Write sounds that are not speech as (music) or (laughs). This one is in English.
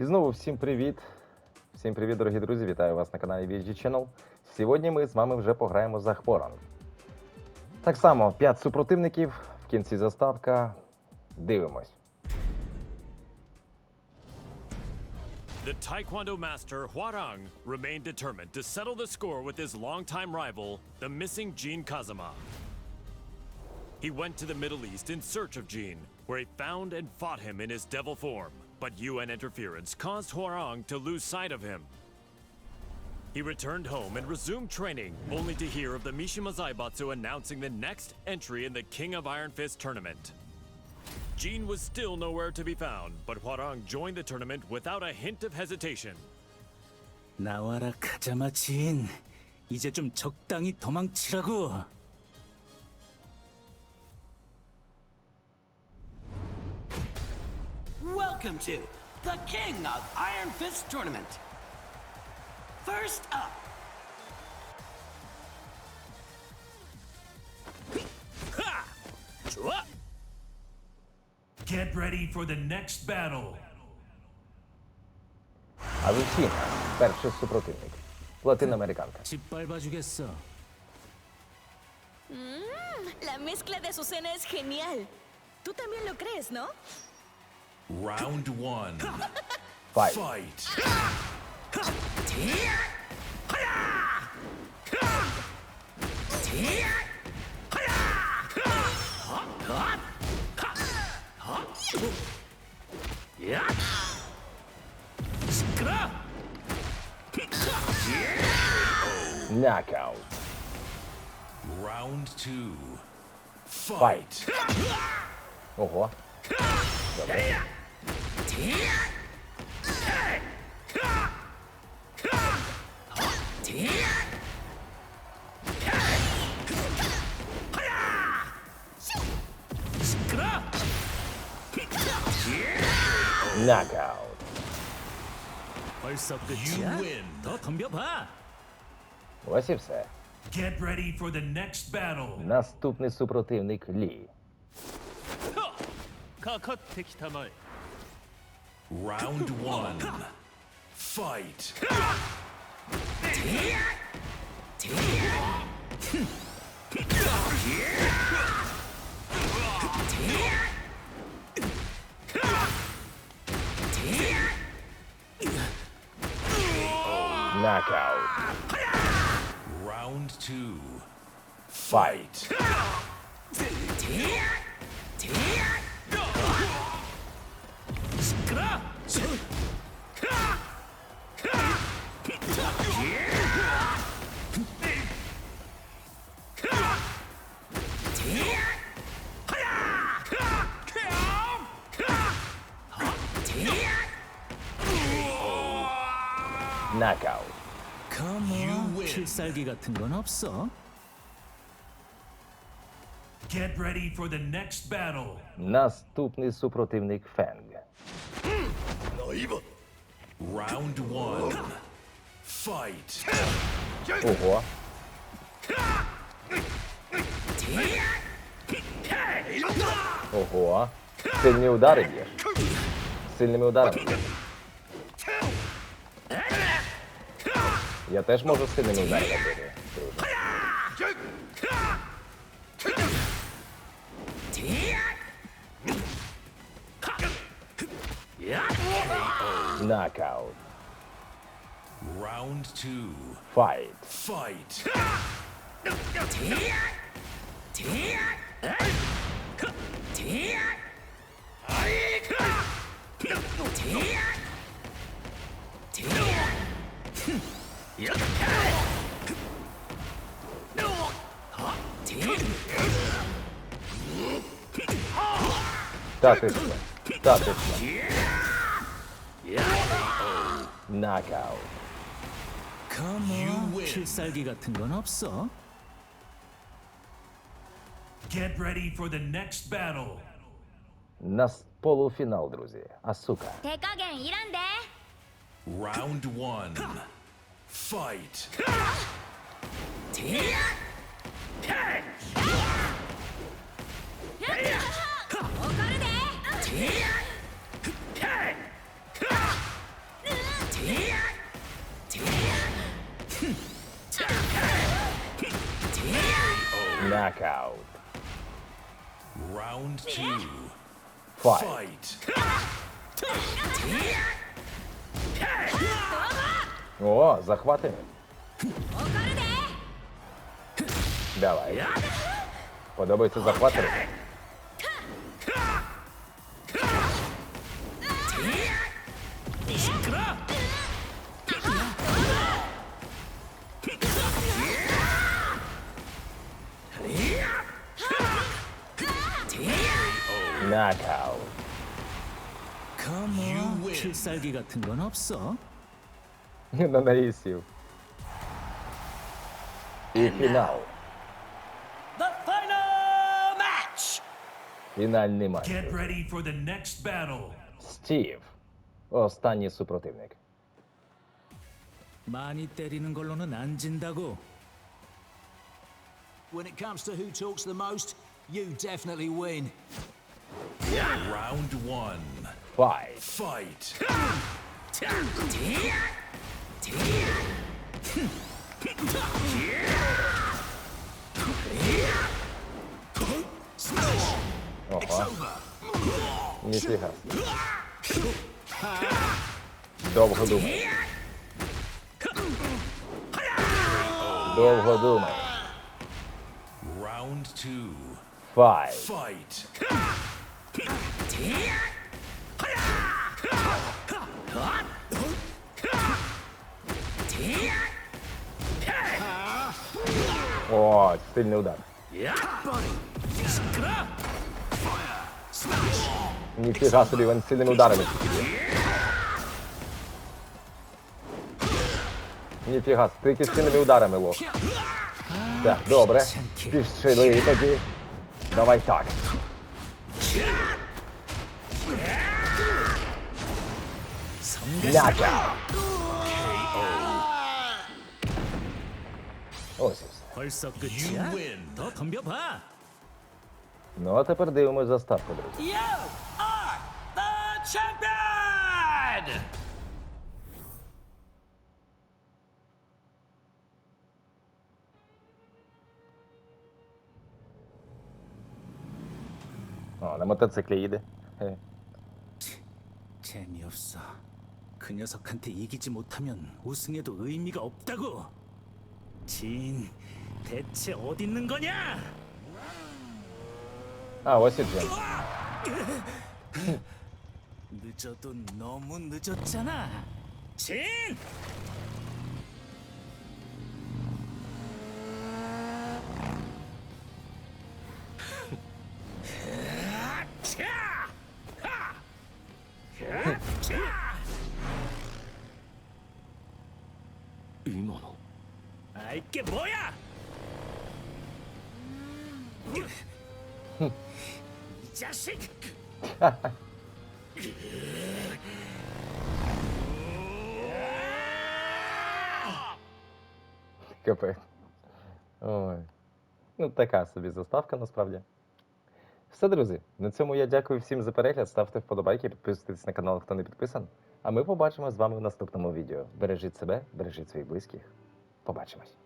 І знову всім привіт! Всім привіт, дорогі друзі! Вітаю вас на каналі VG Channel. Сьогодні ми з вами вже пограємо за Хворан. Так само, 5 супротивників, в кінці заставка. Дивимось. Remained determined to settle the score with his longtime rival, the Kazama. He went to the Middle East in search of where he found and fought him in his devil form, but UN interference caused Huarang to lose sight of him. He returned home and resumed training, only to hear of the Mishima Zaibatsu announcing the next entry in the King of Iron Fist tournament. Jean was still nowhere to be found, but Huarang joined the tournament without a hint of hesitation. 나와라 카자마친 이제 좀 적당히 도망치라고 Welcome to the King of Iron Fist Tournament. First up, Ha! 좋아! Get ready for the next battle. Авіційна, перший супротивник. Латиноамериканка. 짓밟아주겠어 La mezcla de Azucena es genial. Tú también lo crees, ¿no? Round one. (laughs) Fight. Fight. Knockout. Round two. Fight. Fight. Uh-huh. what? Knockout. 벌써 You 끝이야? win. 더 덤벼봐 Ось і все. Get ready for the next battle. Наступний супротивник Лі. Round (laughs) one. Fight. Knockout. Round two. Fight. (laughs) Knockout. 컴온 win. 필살기 같은 건 없어? Get ready for the next battle. Наступний супротивник Фенг. Round one. Fight. Ого. Ого. Сильні удари б'єш. Сильними ударами. Я теж можу сильними ударами бити. друже. Knockout. Round two. Fight. Fight. Та ти що? Та ти що? Knockout. 컴온 win. 필살기 같은 건 없어? Get ready for the next battle. На с- полуфінал, друзі. Асука. 대가겐 이란데. Round one. Fight. Knockout. Round two. Fight. О, захвати. Давай. Подобається захвати. Knockout. 컴온 필살기 같은 건 없어? На (laughs) неї сів. І фінал. The final match! Фінальний матч. Get ready for the next battle. Стів. Останній супротивник. 많이 때리는 걸로는 안 진다고. When it comes to who talks the most, you definitely win. Round one. Fight. Fight. Ого. Ніфіга. Довго думай. Довго думай. Round two. Fight. Fight. О, сильний удар. Ніфіга собі, він сильними ударами. Ніфіга, тільки сильними ударами лох. Так, добре. Пішли тоді. Давай так. Knockout. Ось і все. 벌써 끝이야? You win. 더 덤벼봐. Ну а тепер дивимось заставку, друзі. You are the champion! О, на мотоциклі їде. Хе. 재미없어. 그 녀석한테 이기지 못하면 우승에도 의미가 없다고. 진 대체 어디 있는 거냐? 아, ah, what's (laughs) 늦어도 너무 늦었잖아. 진 い物あいけぼやじゃし Капець. Ой. Ну, така собі заставка насправді. Все, друзі, на цьому я дякую всім за перегляд. Ставте вподобайки, підписуйтесь на канал, хто не підписан. А ми побачимо з вами в наступному відео. Бережіть себе, бережіть своїх близьких. Побачимось.